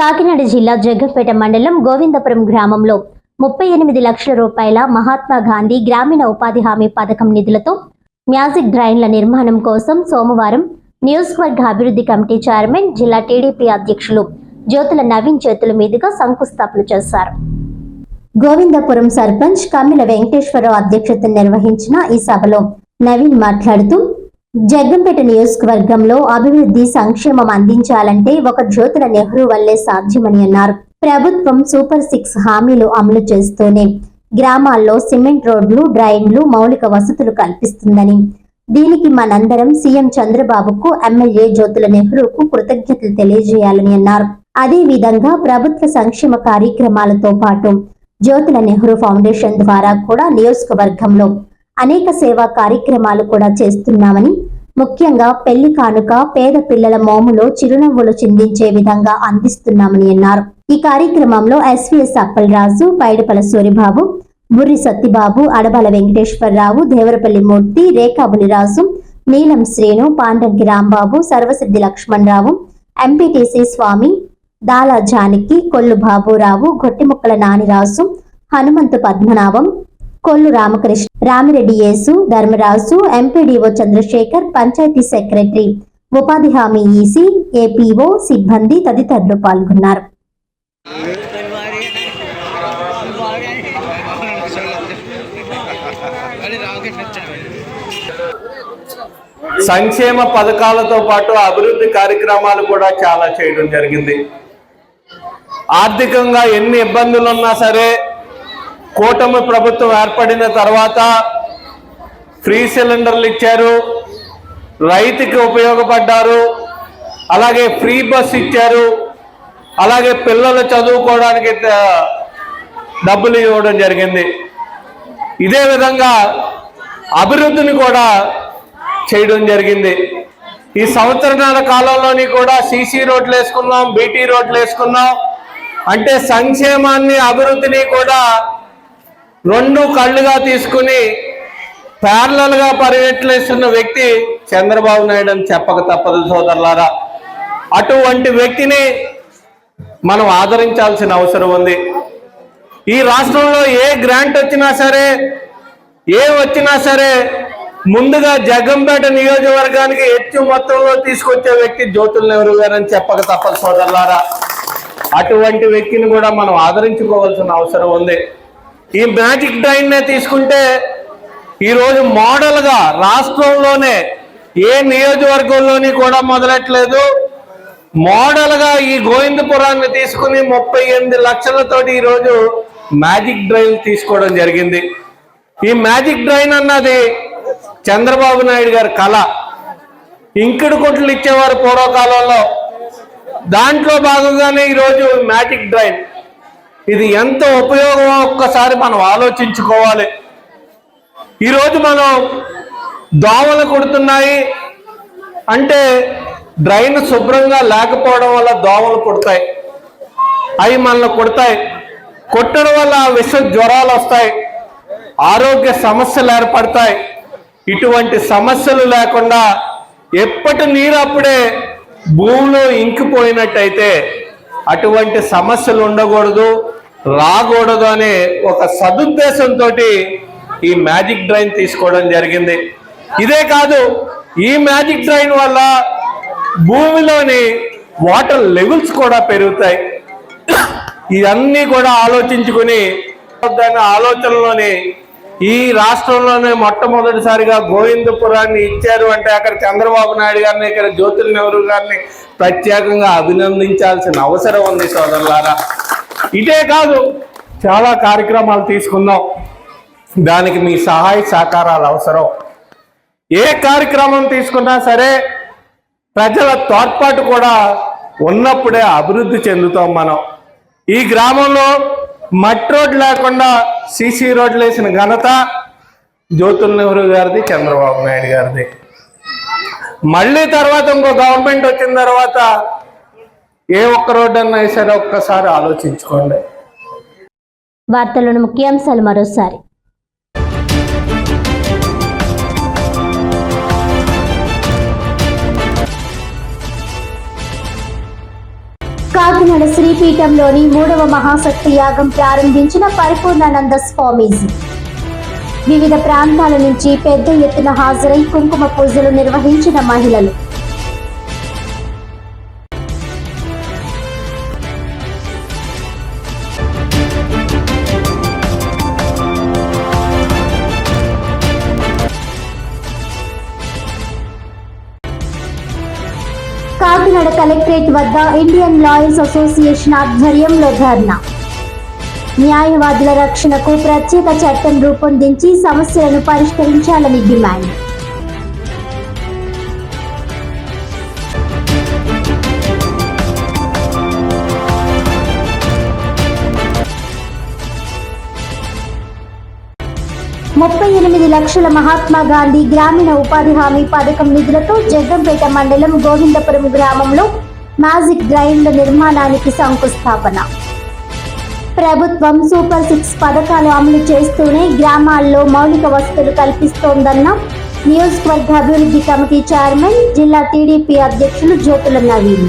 కాకినాడ జిల్లా జగ్గంపేట మండలం గోవిందపురం గ్రామంలో ముప్పై ఎనిమిది లక్షల రూపాయల మహాత్మా గాంధీ గ్రామీణ ఉపాధి హామీ పథకం నిధులతో మ్యాజిక్ డ్రైన్ల నిర్మాణం కోసం సోమవారం నియోజకవర్గ అభివృద్ధి కమిటీ చైర్మన్ జిల్లా టీడీపీ అధ్యక్షులు జ్యోతుల నవీన్ చేతుల మీదుగా శంకుస్థాపన చేశారు. గోవిందపురం సర్పంచ్ కమ్మిల వెంకటేశ్వరరావు అధ్యక్షతన నిర్వహించిన ఈ సభలో నవీన్ మాట్లాడుతూ జగ్గంపేట నియోజకవర్గంలో అభివృద్ధి సంక్షేమం అందించాలంటే ఒక జ్యోతుల నెహ్రూ వల్లే సాధ్యమని అన్నారు. ప్రభుత్వం సూపర్ సిక్స్ హామీలు అమలు చేస్తూనే గ్రామాల్లో సిమెంట్ రోడ్లు డ్రైన్లు మౌలిక వసతులు కల్పిస్తుందని. దీనికి మనందరం సీఎం చంద్రబాబుకు ఎమ్మెల్యే జ్యోతుల నెహ్రూకు కృతజ్ఞతలు తెలియజేయాలని అన్నారు. అదే విధంగా ప్రభుత్వ సంక్షేమ కార్యక్రమాలతో పాటు జ్యోతుల నెహ్రూ ఫౌండేషన్ ద్వారా కూడా నియోజకవర్గంలో అనేక సేవా కార్యక్రమాలు కూడా చేస్తున్నామని ముఖ్యంగా పెళ్ళి కానుక పేద పిల్లల మోములో చిరునవ్వులు చిందించే విధంగా అందిస్తున్నామని అన్నారు. ఈ కార్యక్రమంలో SVS Appalaraju Paidapala Suribabu Burri Sattibabu Adabala Venkateswararao Devarapalli Murthy Rekhabuliraju Neelam Srinu Pandangi Rambabu Sarvasiddhi Lakshmanarao MPTC Swamy Dala Janaki Kollu Baburao Gottimukkala Naniraju Hanumanthu Padmanabham Kollu Ramakrishna Ramireddy Yesu Dharmaraju MPDO Chandrasekhar panchayat secretary ఉపాధి హామీ EC APO సిబ్బంది తదితరులు పాల్గొన్నారు. సంక్షేమ పథకాలతో పాటు అభివృద్ధి కార్యక్రమాలు కూడా చాలా చేయడం జరిగింది. ఆర్థికంగా ఎన్ని ఇబ్బందులు ఉన్నా సరే కూటమి ప్రభుత్వం ఏర్పడిన తర్వాత ఫ్రీ సిలిండర్లు ఇచ్చారు రైతుకి ఉపయోగపడ్డారు అలాగే ఫ్రీ బస్ ఇచ్చారు అలాగే పిల్లలు చదువుకోవడానికి డబ్బులు ఇవ్వడం జరిగింది. ఇదే విధంగా అభివృద్ధిని కూడా చేయడం జరిగింది. ఈ సంవత్సరాల కాలంలోని కూడా సీసీ రోడ్లు వేసుకున్నాం బీటీ రోడ్లు వేసుకున్నాం. అంటే సంక్షేమాన్ని అభివృద్ధిని కూడా రెండు కళ్ళుగా తీసుకుని ప్యారలల్గా వ్యక్తి చంద్రబాబు నాయుడు అని చెప్పక తప్పదు సోదరులారా. అటువంటి వ్యక్తిని మనం ఆదరించాల్సిన అవసరం ఉంది. ఈ రాష్ట్రంలో ఏ గ్రాంట్ వచ్చినా సరే ఏ వచ్చినా సరే ముందుగా జగంపేట నియోజకవర్గానికి ఎత్తు మొత్తంలో తీసుకొచ్చే వ్యక్తి జ్యోతుల నెహ్రూ గారు అని చెప్పక తప్పదు సోదరులారా. అటువంటి వ్యక్తిని కూడా మనం ఆదరించుకోవాల్సిన అవసరం ఉంది. ఈ మ్యాజిక్ డ్రైన్నే తీసుకుంటే ఈరోజు మోడల్గా రాష్ట్రంలోనే ఏ నియోజకవర్గంలోని కూడా మొదలెట్లేదు మోడల్గా ఈ గోవిందపురాన్ని తీసుకుని ముప్పై ఎనిమిది లక్షలతోటి ఈరోజు మ్యాజిక్ డ్రైన్ తీసుకోవడం జరిగింది. ఈ మ్యాజిక్ డ్రైన్ అన్నది చంద్రబాబు నాయుడు గారి కళ. ఇంకుడు కొట్లు ఇచ్చేవారు పూర్వకాలంలో. దాంట్లో భాగంగానే ఈరోజు మ్యాజిక్ డ్రైన్ ఇది ఎంత ఉపయోగమో ఒక్కసారి మనం ఆలోచించుకోవాలి. ఈరోజు మనం దోమలు కుడుతున్నాయి అంటే డ్రైన్ శుభ్రంగా లేకపోవడం వల్ల దోమలు కుడతాయి. అవి మనల్ని కొడతాయి. కొట్టడం వల్ల విష జ్వరాలు వస్తాయి. ఆరోగ్య సమస్యలు ఏర్పడతాయి. ఇటువంటి సమస్యలు లేకుండా ఎప్పటి నీరు అప్పుడే భూమిలో ఇంకిపోయినట్టయితే అటువంటి సమస్యలు ఉండకూడదు. రాకూడదు అనే ఒక సదుద్దేశంతో ఈ మ్యాజిక్ డ్రైన్ తీసుకోవడం జరిగింది. ఇదే కాదు ఈ మ్యాజిక్ డ్రైన్ వల్ల భూమిలోని వాటర్ లెవెల్స్ కూడా పెరుగుతాయి. ఇవన్నీ కూడా ఆలోచించుకుని దాని ఆలోచనలోని ఈ రాష్ట్రంలోనే మొట్టమొదటిసారిగా గోవిందపురాన్ని ఇచ్చారు అంటే అక్కడ చంద్రబాబు నాయుడు గారిని ఇక్కడ జ్యోతుల నెహ్రూ గారిని ప్రత్యేకంగా అభినందించాల్సిన అవసరం ఉంది సోదరులారా. ఇదే కాదు చాలా కార్యక్రమాలు తీసుకుందాం. దానికి మీ సహాయ సహకారాలు అవసరం. ఏ కార్యక్రమం తీసుకున్నా సరే ప్రజల తోడ్పాటు కూడా ఉన్నప్పుడే అభివృద్ధి చెందుతాం మనం. ఈ గ్రామంలో మట్టి రోడ్ లేకుండా సీసీ రోడ్లు వేసిన ఘనత జ్యోతుల నెహ్రూ గారిది చంద్రబాబు నాయుడు గారిది. మళ్ళీ తర్వాత ఇంకో గవర్నమెంట్ వచ్చిన తర్వాత ఏ ఒక్క రోడ్డు అన్నా సరే ఒక్కసారి ఆలోచించుకోండి. వార్తలను ముఖ్యాంశాలు మరోసారి. కాకినాడ శ్రీపీఠంలోని మూడవ మహాశక్తి యాగం ప్రారంభించిన పరిపూర్ణానంద స్వామీజీ. వివిధ ప్రాంతాల నుంచి పెద్ద ఎత్తున హాజరై కుంకుమ పూజలు నిర్వహించిన మహిళలు. కాకినాడ కలెక్టరేట్ వద్ద ఇండియన్ లాయర్స్ అసోసియేషన్ ఆధ్వర్యంలో ధర్నా. న్యాయవాదుల రక్షణకు ప్రత్యేక చట్టం రూపొందించి సమస్యలను పరిష్కరించాలని డిమాండ్. ముప్పై ఎనిమిది లక్షల మహాత్మా గాంధీ గ్రామీణ ఉపాధి హామీ పథకం నిధులతో జగ్గంపేట మండలం గోవిందపురం గ్రామంలో మ్యాజిక్ డ్రైన్ల నిర్మాణానికి శంకుస్థాపన. ప్రభుత్వం సూపర్ సిక్స్ పథకాలు అమలు చేస్తూనే గ్రామాల్లో మౌలిక వసతులు కల్పిస్తోందన్న నియోజకవర్గ అభివృద్ధి కమిటీ చైర్మన్ జిల్లా టీడీపీ అధ్యక్షులు జ్యోతుల నవీన్.